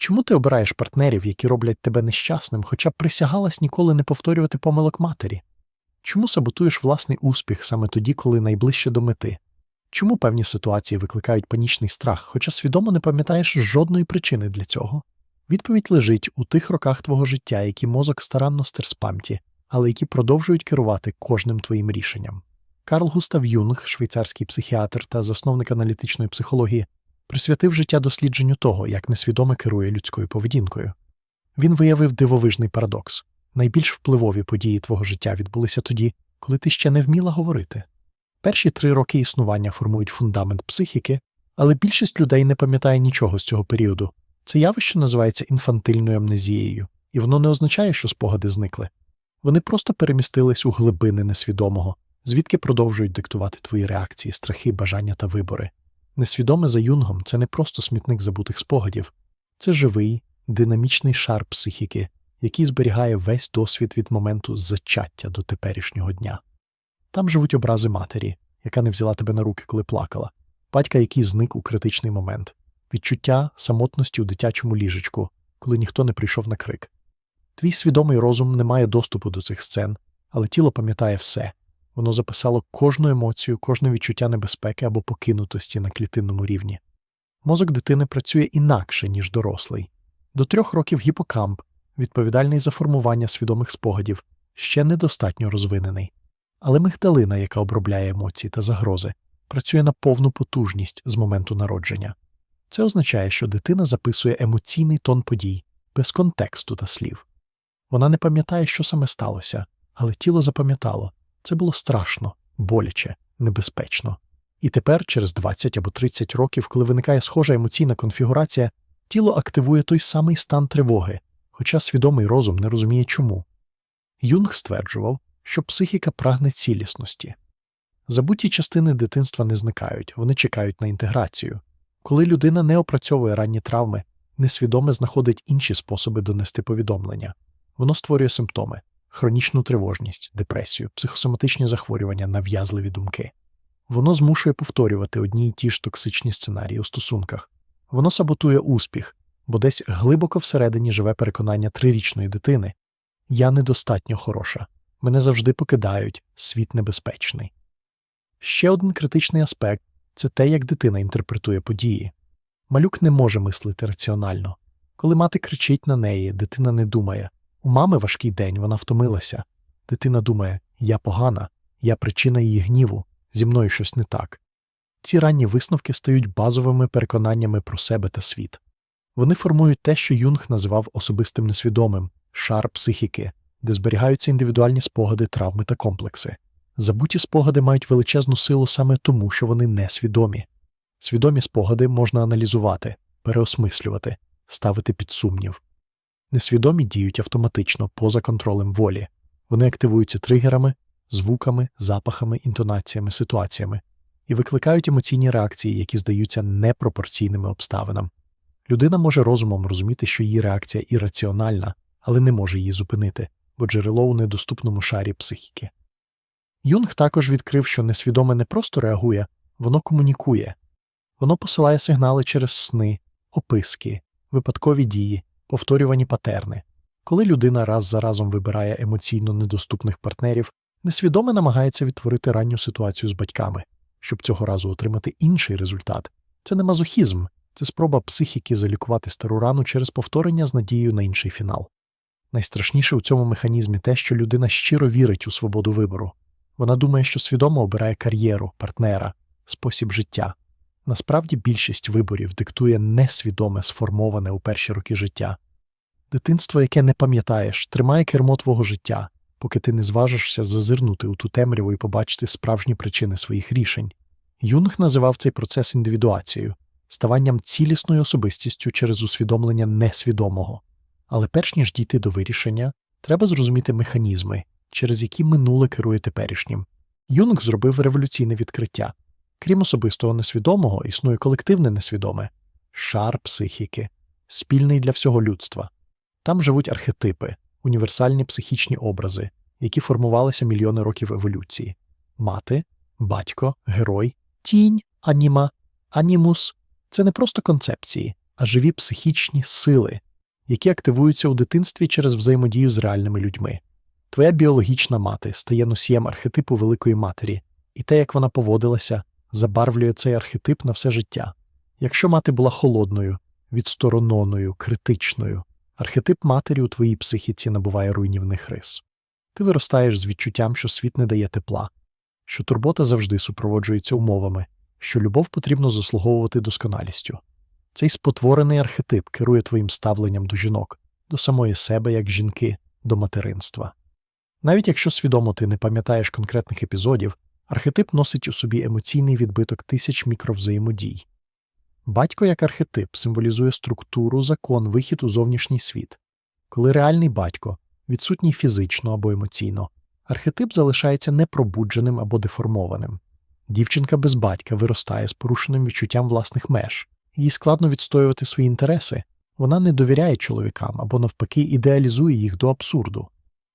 Чому ти обираєш партнерів, які роблять тебе нещасним, хоча б присягалась ніколи не повторювати помилок матері? Чому саботуєш власний успіх саме тоді, коли найближче до мети? Чому певні ситуації викликають панічний страх, хоча свідомо не пам'ятаєш жодної причини для цього? Відповідь лежить у тих роках твого життя, які мозок старанно стер з пам'яті, але які продовжують керувати кожним твоїм рішенням. Карл Густав Юнг, швейцарський психіатр та засновник аналітичної психології, присвятив життя дослідженню того, як несвідоме керує людською поведінкою. Він виявив дивовижний парадокс найбільш впливові події твого життя відбулися тоді, коли ти ще не вміла говорити. Перші три роки існування формують фундамент психіки, але більшість людей не пам'ятає нічого з цього періоду. Це явище називається інфантильною амнезією, і воно не означає, що спогади зникли. Вони просто перемістились у глибини несвідомого, звідки продовжують диктувати твої реакції, страхи, бажання та вибори. Несвідоме за юнгом це не просто смітник забутих спогадів, це живий, динамічний шар психіки, який зберігає весь досвід від моменту зачаття до теперішнього дня. Там живуть образи матері, яка не взяла тебе на руки, коли плакала, батька, який зник у критичний момент, відчуття самотності у дитячому ліжечку, коли ніхто не прийшов на крик. Твій свідомий розум не має доступу до цих сцен, але тіло пам'ятає все. Воно записало кожну емоцію, кожне відчуття небезпеки або покинутості на клітинному рівні. Мозок дитини працює інакше, ніж дорослий. До трьох років гіпокамп, відповідальний за формування свідомих спогадів, ще недостатньо розвинений. Але мигдалина, яка обробляє емоції та загрози, працює на повну потужність з моменту народження. Це означає, що дитина записує емоційний тон подій без контексту та слів. Вона не пам'ятає, що саме сталося, але тіло запам'ятало це було страшно, боляче, небезпечно. І тепер, через 20 або 30 років, коли виникає схожа емоційна конфігурація, тіло активує той самий стан тривоги, хоча свідомий розум не розуміє чому. Юнг стверджував, що психіка прагне цілісності. Забуті частини дитинства не зникають, вони чекають на інтеграцію. Коли людина не опрацьовує ранні травми, несвідоме знаходить інші способи донести повідомлення. Воно створює симптоми хронічну тривожність, депресію, психосоматичні захворювання, нав'язливі думки. Воно змушує повторювати одні й ті ж токсичні сценарії у стосунках. Воно саботує успіх, бо десь глибоко всередині живе переконання трирічної дитини я недостатньо хороша, мене завжди покидають, світ небезпечний. Ще один критичний аспект це те, як дитина інтерпретує події. Малюк не може мислити раціонально. Коли мати кричить на неї, дитина не думає у мами важкий день, вона втомилася. Дитина думає я погана, я причина її гніву, зі мною щось не так. Ці ранні висновки стають базовими переконаннями про себе та світ. Вони формують те, що Юнг називав особистим несвідомим шар психіки, де зберігаються індивідуальні спогади, травми та комплекси. Забуті спогади мають величезну силу саме тому, що вони несвідомі. Свідомі спогади можна аналізувати, переосмислювати, ставити під сумнів. Несвідомі діють автоматично поза контролем волі. Вони активуються тригерами, звуками, запахами, інтонаціями, ситуаціями і викликають емоційні реакції, які здаються непропорційними обставинам. Людина може розумом розуміти, що її реакція ірраціональна, але не може її зупинити, бо джерело у недоступному шарі психіки. Юнг також відкрив, що несвідоме не просто реагує, воно комунікує, воно посилає сигнали через сни, описки, випадкові дії, повторювані патерни. Коли людина раз за разом вибирає емоційно недоступних партнерів, несвідоме намагається відтворити ранню ситуацію з батьками, щоб цього разу отримати інший результат. Це не мазохізм, це спроба психіки залікувати стару рану через повторення з надією на інший фінал. Найстрашніше у цьому механізмі те, що людина щиро вірить у свободу вибору. Вона думає, що свідомо обирає кар'єру, партнера, спосіб життя. Насправді більшість виборів диктує несвідоме сформоване у перші роки життя. Дитинство, яке не пам'ятаєш, тримає кермо твого життя, поки ти не зважишся зазирнути у ту темряву і побачити справжні причини своїх рішень. Юнг називав цей процес індивідуацією, ставанням цілісною особистістю через усвідомлення несвідомого. Але перш ніж дійти до вирішення, треба зрозуміти механізми, через які минуле керує теперішнім. Юнг зробив революційне відкриття. Крім особистого несвідомого, існує колективне несвідоме шар психіки, спільний для всього людства. Там живуть архетипи, універсальні психічні образи, які формувалися мільйони років еволюції мати, батько, герой, тінь, аніма, анімус це не просто концепції, а живі психічні сили, які активуються у дитинстві через взаємодію з реальними людьми. Твоя біологічна мати стає носієм архетипу великої матері, і те, як вона поводилася, забарвлює цей архетип на все життя. Якщо мати була холодною, відсторононою, критичною, архетип матері у твоїй психіці набуває руйнівних рис. Ти виростаєш з відчуттям, що світ не дає тепла, що турбота завжди супроводжується умовами, що любов потрібно заслуговувати досконалістю. Цей спотворений архетип керує твоїм ставленням до жінок, до самої себе як жінки, до материнства. Навіть якщо свідомо ти не пам'ятаєш конкретних епізодів, архетип носить у собі емоційний відбиток тисяч мікровзаємодій. Батько як архетип символізує структуру, закон, вихід у зовнішній світ. Коли реальний батько відсутній фізично або емоційно, архетип залишається непробудженим або деформованим. Дівчинка без батька виростає з порушеним відчуттям власних меж, їй складно відстоювати свої інтереси, вона не довіряє чоловікам або, навпаки, ідеалізує їх до абсурду.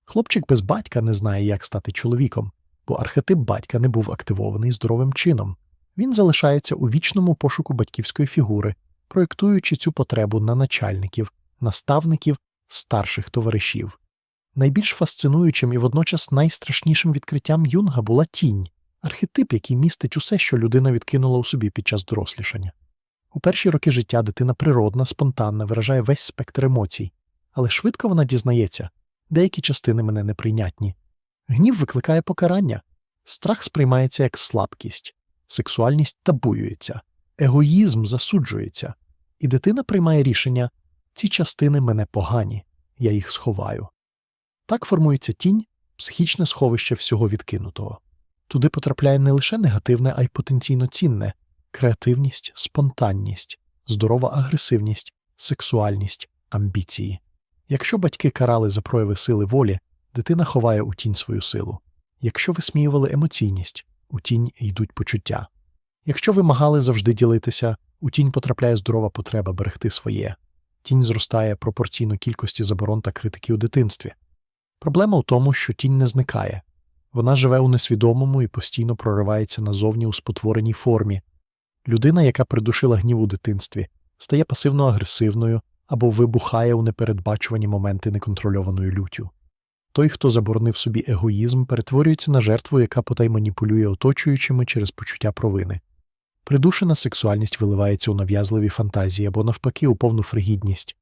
Хлопчик без батька не знає, як стати чоловіком, бо архетип батька не був активований здоровим чином. Він залишається у вічному пошуку батьківської фігури, проєктуючи цю потребу на начальників, наставників, старших товаришів. Найбільш фасцинуючим і водночас найстрашнішим відкриттям юнга була тінь, архетип, який містить усе, що людина відкинула у собі під час дорослішання. У перші роки життя дитина природна, спонтанна, виражає весь спектр емоцій, але швидко вона дізнається, деякі частини мене неприйнятні. Гнів викликає покарання, страх сприймається як слабкість, сексуальність табуюється, егоїзм засуджується, і дитина приймає рішення ці частини мене погані, я їх сховаю. Так формується тінь, психічне сховище всього відкинутого. Туди потрапляє не лише негативне, а й потенційно цінне креативність, спонтанність, здорова агресивність, сексуальність, амбіції. Якщо батьки карали за прояви сили волі, дитина ховає у тінь свою силу. Якщо висміювали емоційність, у тінь йдуть почуття. Якщо вимагали завжди ділитися, у тінь потрапляє здорова потреба берегти своє. Тінь зростає пропорційно кількості заборон та критики у дитинстві. Проблема у тому, що тінь не зникає. Вона живе у несвідомому і постійно проривається назовні у спотвореній формі. Людина, яка придушила гнів у дитинстві, стає пасивно агресивною або вибухає у непередбачувані моменти неконтрольованою люттю. Той, хто заборонив собі егоїзм, перетворюється на жертву, яка потай маніпулює оточуючими через почуття провини. Придушена сексуальність виливається у нав'язливі фантазії або, навпаки, у повну фригідність.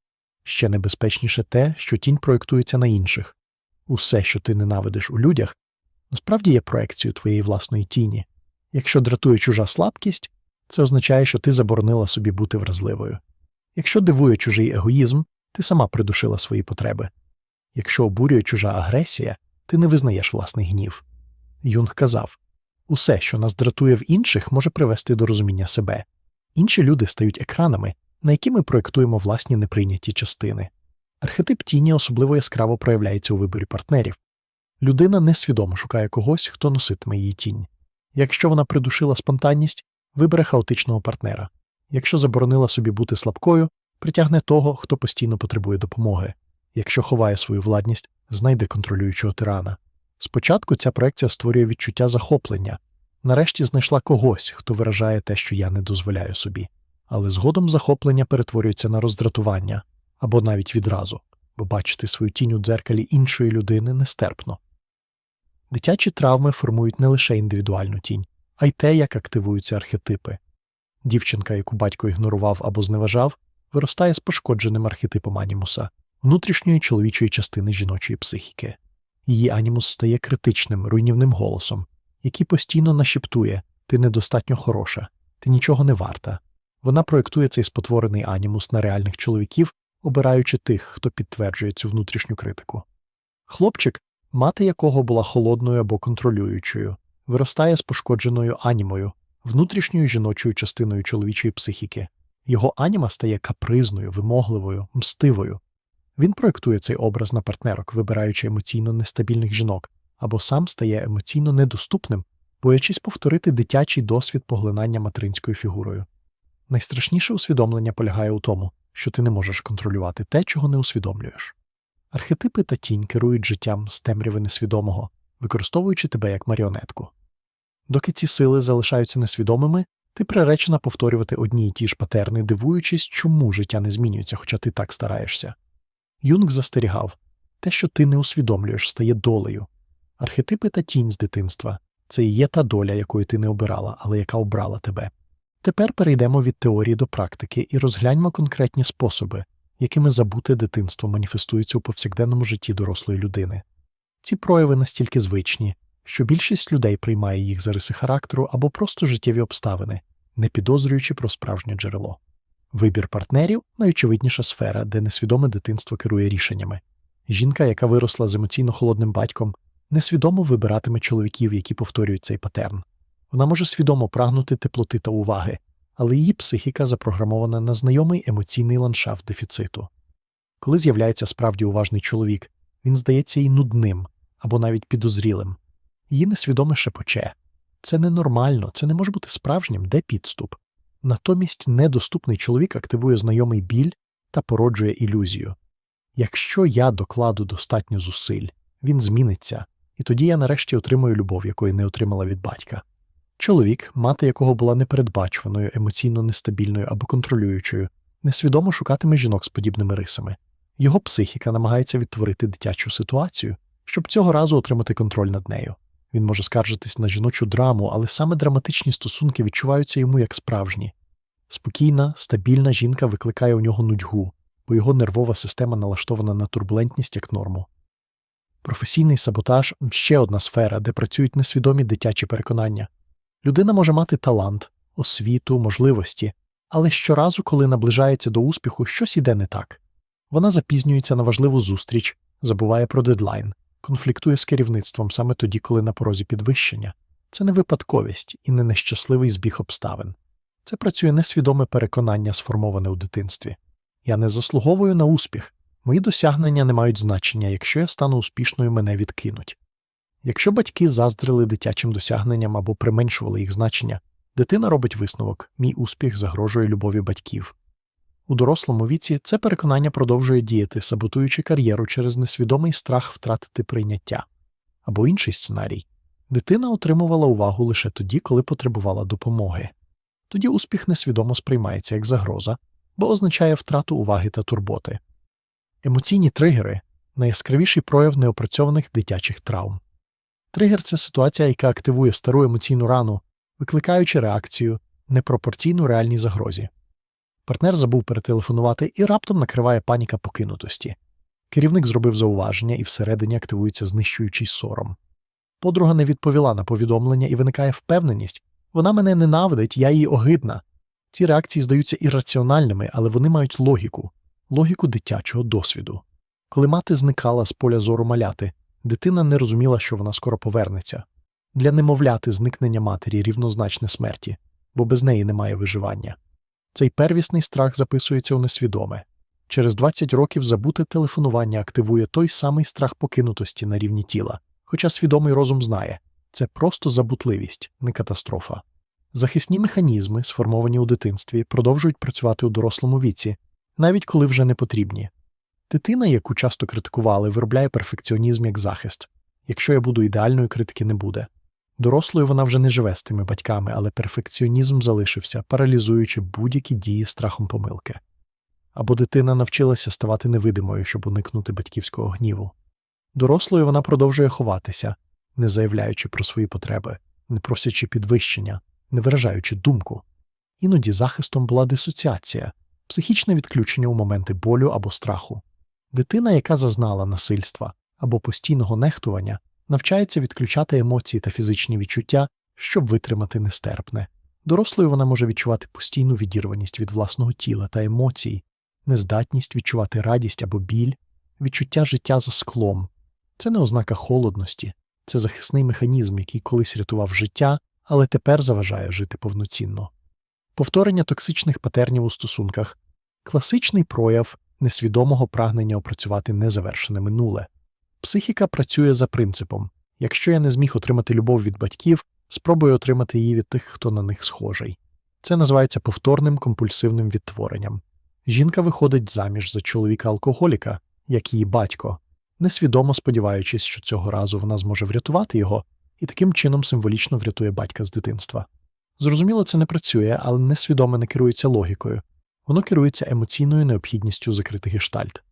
Ще небезпечніше те, що тінь проєктується на інших. Усе, що ти ненавидиш у людях, насправді є проекцією твоєї власної тіні. Якщо дратує чужа слабкість, це означає, що ти заборонила собі бути вразливою. Якщо дивує чужий егоїзм, ти сама придушила свої потреби. Якщо обурює чужа агресія, ти не визнаєш власний гнів. Юнг казав усе, що нас дратує в інших, може привести до розуміння себе. Інші люди стають екранами, на які ми проєктуємо власні неприйняті частини. Архетип тіні особливо яскраво проявляється у виборі партнерів. Людина несвідомо шукає когось, хто носитиме її тінь. Якщо вона придушила спонтанність, вибере хаотичного партнера. Якщо заборонила собі бути слабкою, притягне того, хто постійно потребує допомоги. Якщо ховає свою владність, знайде контролюючого тирана. Спочатку ця проекція створює відчуття захоплення, нарешті знайшла когось, хто виражає те, що я не дозволяю собі. Але згодом захоплення перетворюється на роздратування або навіть відразу, бо бачити свою тінь у дзеркалі іншої людини нестерпно. Дитячі травми формують не лише індивідуальну тінь, а й те, як активуються архетипи. Дівчинка, яку батько ігнорував або зневажав, виростає з пошкодженим архетипом анімуса, внутрішньої чоловічої частини жіночої психіки. Її анімус стає критичним, руйнівним голосом, який постійно нашіптує ти недостатньо хороша, ти нічого не варта. Вона проєктує цей спотворений анімус на реальних чоловіків, обираючи тих, хто підтверджує цю внутрішню критику. Хлопчик, мати якого була холодною або контролюючою, виростає з пошкодженою анімою, внутрішньою жіночою частиною чоловічої психіки. Його аніма стає капризною, вимогливою, мстивою. Він проєктує цей образ на партнерок, вибираючи емоційно нестабільних жінок, або сам стає емоційно недоступним, боячись повторити дитячий досвід поглинання материнською фігурою. Найстрашніше усвідомлення полягає у тому, що ти не можеш контролювати те, чого не усвідомлюєш. Архетипи та тінь керують життям з темряви несвідомого, використовуючи тебе як маріонетку. Доки ці сили залишаються несвідомими, Ти приречена повторювати одні й ті ж патерни, дивуючись, чому життя не змінюється, хоча ти так стараєшся. Юнг застерігав те, що ти не усвідомлюєш, стає долею. Архетипи та тінь з дитинства це і є та доля, якої ти не обирала, але яка обрала тебе. Тепер перейдемо від теорії до практики і розгляньмо конкретні способи, якими забуте дитинство маніфестується у повсякденному житті дорослої людини. Ці прояви настільки звичні, що більшість людей приймає їх за риси характеру або просто життєві обставини, не підозрюючи про справжнє джерело. Вибір партнерів найочевидніша сфера, де несвідоме дитинство керує рішеннями. Жінка, яка виросла з емоційно холодним батьком, несвідомо вибиратиме чоловіків, які повторюють цей патерн. Вона може свідомо прагнути теплоти та уваги, але її психіка запрограмована на знайомий емоційний ландшафт дефіциту. Коли з'являється справді уважний чоловік, він здається їй нудним або навіть підозрілим. Її несвідоме шепоче. Це ненормально, це не може бути справжнім, де підступ. Натомість недоступний чоловік активує знайомий біль та породжує ілюзію. Якщо я докладу достатньо зусиль, він зміниться, і тоді я нарешті отримую любов, якої не отримала від батька. Чоловік, мати якого була непередбачуваною, емоційно нестабільною або контролюючою, несвідомо шукатиме жінок з подібними рисами. Його психіка намагається відтворити дитячу ситуацію, щоб цього разу отримати контроль над нею. Він може скаржитись на жіночу драму, але саме драматичні стосунки відчуваються йому як справжні. Спокійна, стабільна жінка викликає у нього нудьгу, бо його нервова система налаштована на турбулентність як норму. Професійний саботаж ще одна сфера, де працюють несвідомі дитячі переконання. Людина може мати талант, освіту, можливості, але щоразу, коли наближається до успіху, щось іде не так. Вона запізнюється на важливу зустріч, забуває про дедлайн, конфліктує з керівництвом саме тоді, коли на порозі підвищення. Це не випадковість і не нещасливий збіг обставин. Це працює несвідоме переконання, сформоване у дитинстві. Я не заслуговую на успіх, мої досягнення не мають значення, якщо я стану успішною, мене відкинуть. Якщо батьки заздрили дитячим досягненням або применшували їх значення, дитина робить висновок мій успіх загрожує любові батьків. У дорослому віці це переконання продовжує діяти, саботуючи кар'єру через несвідомий страх втратити прийняття. Або інший сценарій дитина отримувала увагу лише тоді, коли потребувала допомоги. Тоді успіх несвідомо сприймається як загроза, бо означає втрату уваги та турботи. Емоційні тригери найяскравіший прояв неопрацьованих дитячих травм. Тригер це ситуація, яка активує стару емоційну рану, викликаючи реакцію непропорційну реальній загрозі. Партнер забув перетелефонувати і раптом накриває паніка покинутості. Керівник зробив зауваження і всередині активується знищуючий сором. Подруга не відповіла на повідомлення і виникає впевненість вона мене ненавидить, я їй огидна. Ці реакції здаються ірраціональними, але вони мають логіку, логіку дитячого досвіду. Коли мати зникала з поля зору маляти, дитина не розуміла, що вона скоро повернеться. Для немовляти зникнення матері рівнозначне смерті, бо без неї немає виживання. Цей первісний страх записується у несвідоме. Через 20 років забуте телефонування активує той самий страх покинутості на рівні тіла, хоча свідомий розум знає це просто забутливість, не катастрофа. Захисні механізми, сформовані у дитинстві, продовжують працювати у дорослому віці, навіть коли вже не потрібні. Дитина, яку часто критикували, виробляє перфекціонізм як захист. Якщо я буду ідеальною, критики не буде. Дорослою вона вже не живе з тими батьками, але перфекціонізм залишився, паралізуючи будь-які дії страхом помилки. Або дитина навчилася ставати невидимою, щоб уникнути батьківського гніву. Дорослою вона продовжує ховатися, не заявляючи про свої потреби, не просячи підвищення, не виражаючи думку. Іноді захистом була дисоціація, психічне відключення у моменти болю або страху. Дитина, яка зазнала насильства або постійного нехтування, навчається відключати емоції та фізичні відчуття, щоб витримати нестерпне. Дорослою вона може відчувати постійну відірваність від власного тіла та емоцій, нездатність відчувати радість або біль, відчуття життя за склом. Це не ознака холодності, це захисний механізм, який колись рятував життя, але тепер заважає жити повноцінно. Повторення токсичних патернів у стосунках класичний прояв несвідомого прагнення опрацювати незавершене минуле. Психіка працює за принципом якщо я не зміг отримати любов від батьків, спробую отримати її від тих, хто на них схожий. Це називається повторним компульсивним відтворенням. Жінка виходить заміж за чоловіка алкоголіка, як її батько, несвідомо сподіваючись, що цього разу вона зможе врятувати його, і таким чином символічно врятує батька з дитинства. Зрозуміло, це не працює, але несвідоме не керується логікою. Воно керується емоційною необхідністю закрити гештальт.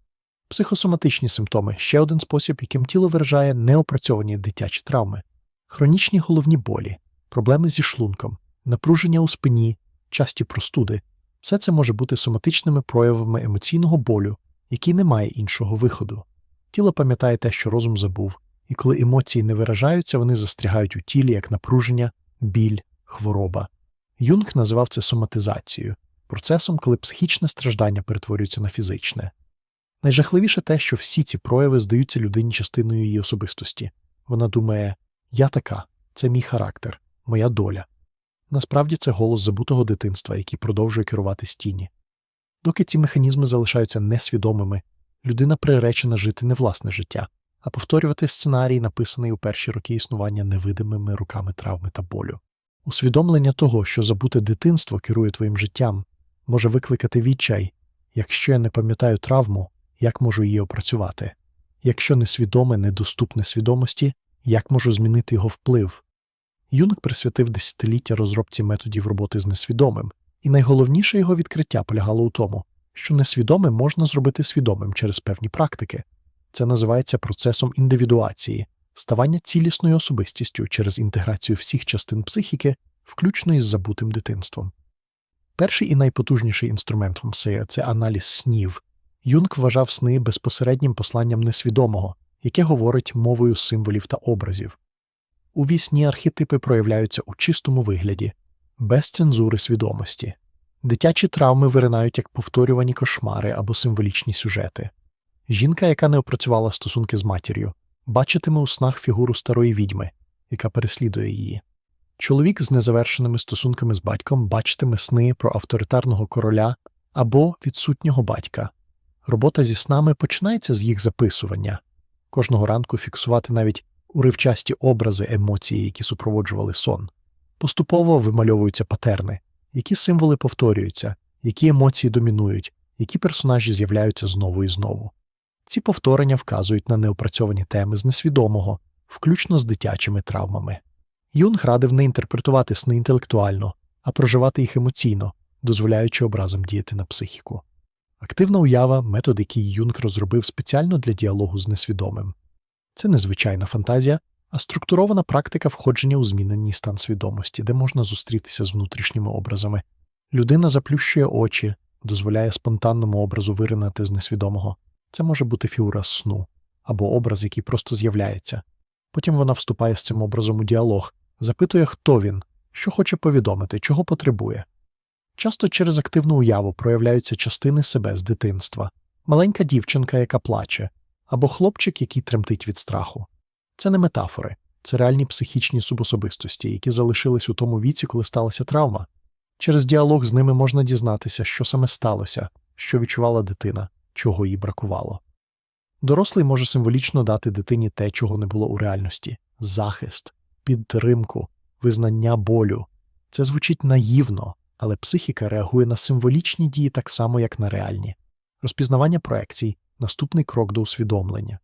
Психосоматичні симптоми ще один спосіб, яким тіло виражає неопрацьовані дитячі травми, хронічні головні болі, проблеми зі шлунком, напруження у спині, часті простуди. Все це може бути соматичними проявами емоційного болю, який не має іншого виходу. Тіло пам'ятає те, що розум забув, і коли емоції не виражаються, вони застрягають у тілі як напруження, біль, хвороба. Юнг називав це соматизацією, процесом, коли психічне страждання перетворюється на фізичне. Найжахливіше те, що всі ці прояви здаються людині частиною її особистості. Вона думає, я така, це мій характер, моя доля. Насправді це голос забутого дитинства, який продовжує керувати стіні. Доки ці механізми залишаються несвідомими, людина приречена жити не власне життя, а повторювати сценарій, написаний у перші роки існування невидимими руками травми та болю. Усвідомлення того, що забуте дитинство керує твоїм життям, може викликати відчай, якщо я не пам'ятаю травму, як можу її опрацювати, якщо несвідоме недоступне свідомості, як можу змінити його вплив. Юнг присвятив десятиліття розробці методів роботи з несвідомим, і найголовніше його відкриття полягало у тому, що несвідоме можна зробити свідомим через певні практики. Це називається процесом індивідуації, ставання цілісною особистістю через інтеграцію всіх частин психіки, включно із забутим дитинством. Перший і найпотужніший інструмент Мсея – це аналіз снів. Юнг вважав сни безпосереднім посланням несвідомого, яке говорить мовою символів та образів. У вісні архетипи проявляються у чистому вигляді, без цензури свідомості. Дитячі травми виринають як повторювані кошмари або символічні сюжети. Жінка, яка не опрацювала стосунки з матір'ю, бачитиме у снах фігуру старої відьми, яка переслідує її. Чоловік з незавершеними стосунками з батьком бачитиме сни про авторитарного короля або відсутнього батька. Робота зі снами починається з їх записування, кожного ранку фіксувати навіть уривчасті образи емоції, які супроводжували сон. Поступово вимальовуються патерни, які символи повторюються, які емоції домінують, які персонажі з'являються знову і знову. Ці повторення вказують на неопрацьовані теми з несвідомого, включно з дитячими травмами. Юнг радив не інтерпретувати сни інтелектуально, а проживати їх емоційно, дозволяючи образом діяти на психіку. Активна уява метод, який Юнг розробив спеціально для діалогу з несвідомим. Це незвичайна фантазія, а структурована практика входження у змінений стан свідомості, де можна зустрітися з внутрішніми образами. Людина заплющує очі, дозволяє спонтанному образу виринати з несвідомого. Це може бути фігура сну або образ, який просто з'являється. Потім вона вступає з цим образом у діалог, запитує, хто він, що хоче повідомити, чого потребує. Часто через активну уяву проявляються частини себе з дитинства, маленька дівчинка, яка плаче, або хлопчик, який тремтить від страху. Це не метафори, це реальні психічні субособистості, які залишились у тому віці, коли сталася травма. Через діалог з ними можна дізнатися, що саме сталося, що відчувала дитина, чого їй бракувало. Дорослий може символічно дати дитині те, чого не було у реальності захист, підтримку, визнання болю. Це звучить наївно, але психіка реагує на символічні дії так само, як на реальні. Розпізнавання проекцій наступний крок до усвідомлення.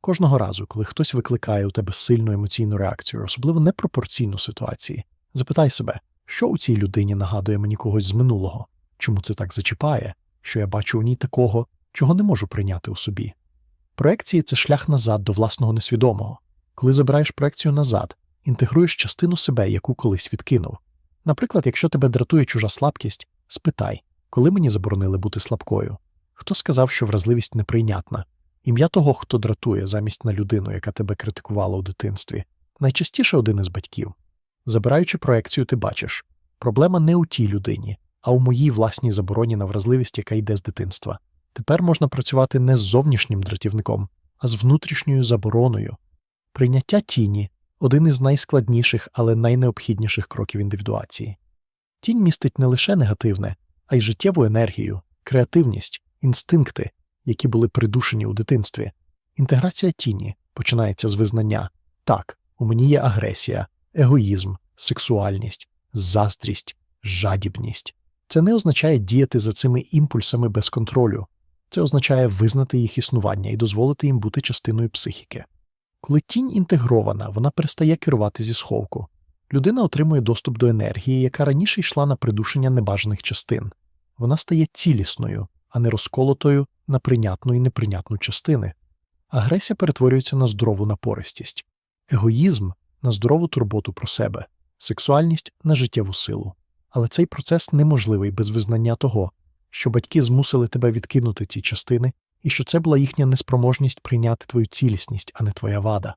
Кожного разу, коли хтось викликає у тебе сильну емоційну реакцію, особливо непропорційну ситуації, запитай себе, що у цій людині нагадує мені когось з минулого, чому це так зачіпає, що я бачу у ній такого, чого не можу прийняти у собі. Проекції це шлях назад до власного несвідомого. Коли забираєш проекцію назад, інтегруєш частину себе, яку колись відкинув. Наприклад, якщо тебе дратує чужа слабкість, спитай, коли мені заборонили бути слабкою. Хто сказав, що вразливість неприйнятна? Ім'я того, хто дратує замість на людину, яка тебе критикувала у дитинстві, найчастіше один із батьків. Забираючи проекцію, ти бачиш проблема не у тій людині, а у моїй власній забороні на вразливість, яка йде з дитинства. Тепер можна працювати не з зовнішнім дратівником, а з внутрішньою забороною. Прийняття тіні один із найскладніших, але найнеобхідніших кроків індивідуації. Тінь містить не лише негативне, а й життєву енергію, креативність, інстинкти, які були придушені у дитинстві. Інтеграція тіні починається з визнання так, у мені є агресія, егоїзм, сексуальність, заздрість, жадібність. Це не означає діяти за цими імпульсами без контролю, це означає визнати їх існування і дозволити їм бути частиною психіки. Коли тінь інтегрована, вона перестає керувати зі сховку. Людина отримує доступ до енергії, яка раніше йшла на придушення небажаних частин. Вона стає цілісною, а не розколотою на прийнятну і неприйнятну частини. Агресія перетворюється на здорову напористість, егоїзм на здорову турботу про себе, сексуальність на життєву силу. Але цей процес неможливий без визнання того, що батьки змусили тебе відкинути ці частини, і що це була їхня неспроможність прийняти твою цілісність, а не твоя вада.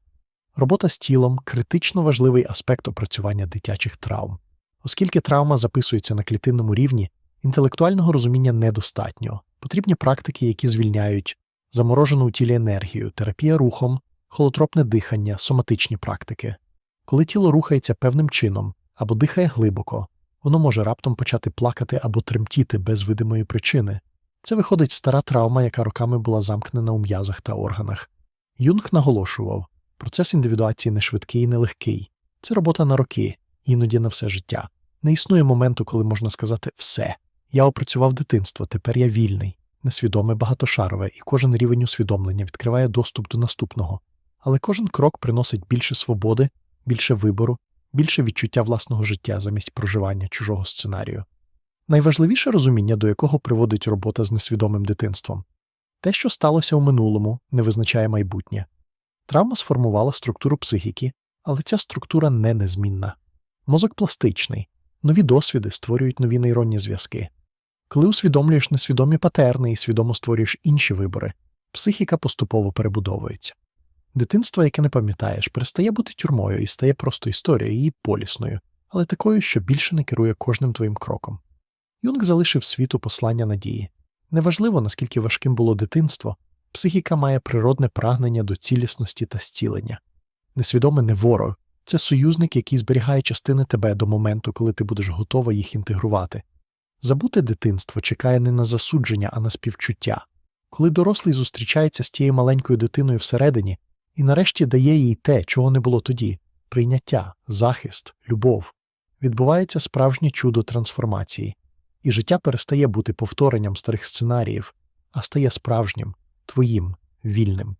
Робота з тілом критично важливий аспект опрацювання дитячих травм. Оскільки травма записується на клітинному рівні, інтелектуального розуміння недостатньо. Потрібні практики, які звільняють заморожену у тілі енергію, терапія рухом, холотропне дихання, соматичні практики. Коли тіло рухається певним чином або дихає глибоко, воно може раптом почати плакати або тремтіти без видимої причини. Це виходить стара травма, яка роками була замкнена у м'язах та органах. Юнг наголошував, процес індивідуації не швидкий і нелегкий. Це робота на роки, іноді на все життя. Не існує моменту, коли можна сказати все. Я опрацював дитинство, тепер я вільний, несвідоме багатошарове, і кожен рівень усвідомлення відкриває доступ до наступного. Але кожен крок приносить більше свободи, більше вибору, більше відчуття власного життя замість проживання чужого сценарію. Найважливіше розуміння, до якого приводить робота з несвідомим дитинством. Те, що сталося у минулому, не визначає майбутнє. Травма сформувала структуру психіки, але ця структура не незмінна. Мозок пластичний, нові досвіди створюють нові нейронні зв'язки. Коли усвідомлюєш несвідомі патерни і свідомо створюєш інші вибори, психіка поступово перебудовується. Дитинство, яке не пам'ятаєш, перестає бути тюрмою і стає просто історією і полісною, але такою, що більше не керує кожним твоїм кроком. Юнг залишив світу послання надії. Неважливо, наскільки важким було дитинство, психіка має природне прагнення до цілісності та зцілення. Несвідоме не ворог, це союзник, який зберігає частини тебе до моменту, коли ти будеш готова їх інтегрувати. Забути дитинство чекає не на засудження, а на співчуття. Коли дорослий зустрічається з тією маленькою дитиною всередині і нарешті дає їй те, чого не було тоді прийняття, захист, любов, відбувається справжнє чудо трансформації, і життя перестає бути повторенням старих сценаріїв, а стає справжнім, твоїм, вільним.